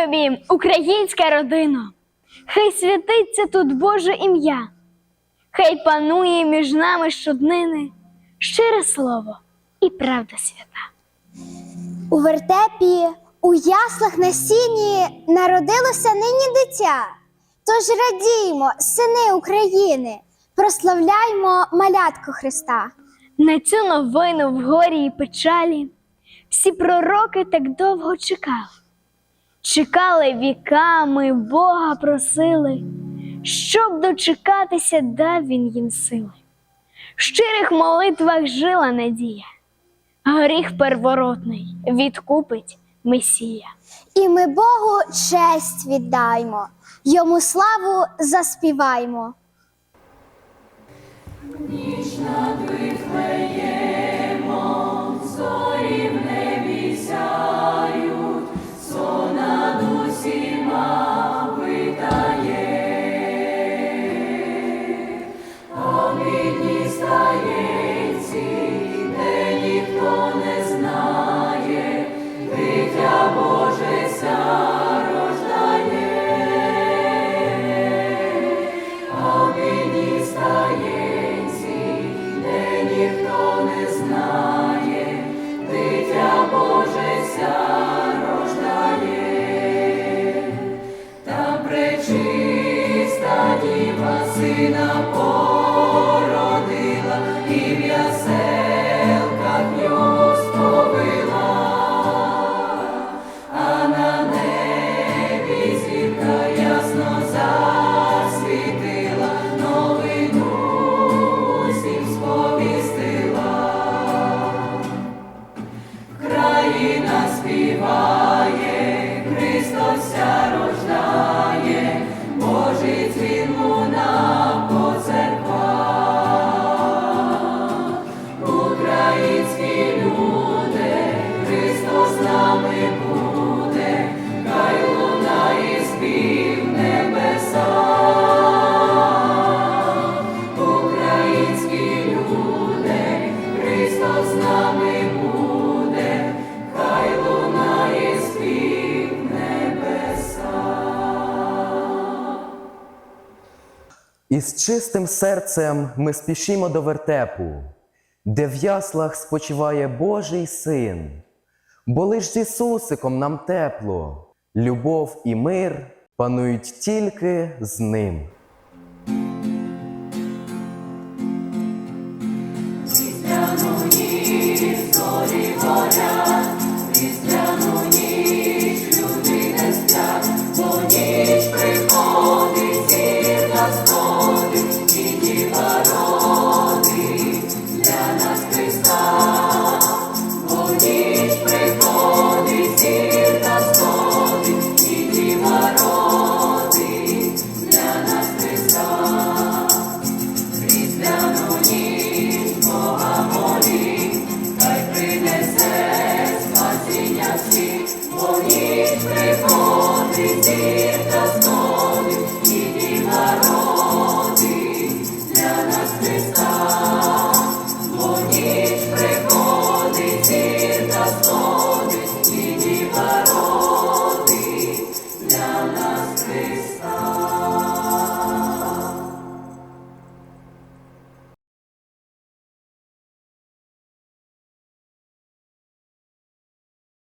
тобі, українська родино, хай святиться тут Боже ім'я, хай панує між нами щоднини щире слово і правда свята. У вертепі, у яслах на сіні народилося нині дитя. Тож радіймо, сини України, прославляймо малятку Христа. На цю новину в горі і печалі всі пророки так довго чекали. Чекали віками, Бога просили, щоб дочекатися, дав він їм сили. В щирих молитвах жила надія, гріх перворотний відкупить Месія. І ми Богу честь віддаймо, йому славу заспіваймо. сина породила і в його сповила, а на небі зірка ясно засвітила, новину усім сповістила, країна співа. Із чистим серцем ми спішимо до вертепу, де в яслах спочиває Божий син, бо лиш з Ісусиком нам тепло, любов і мир панують тільки з ним. Приходить зірка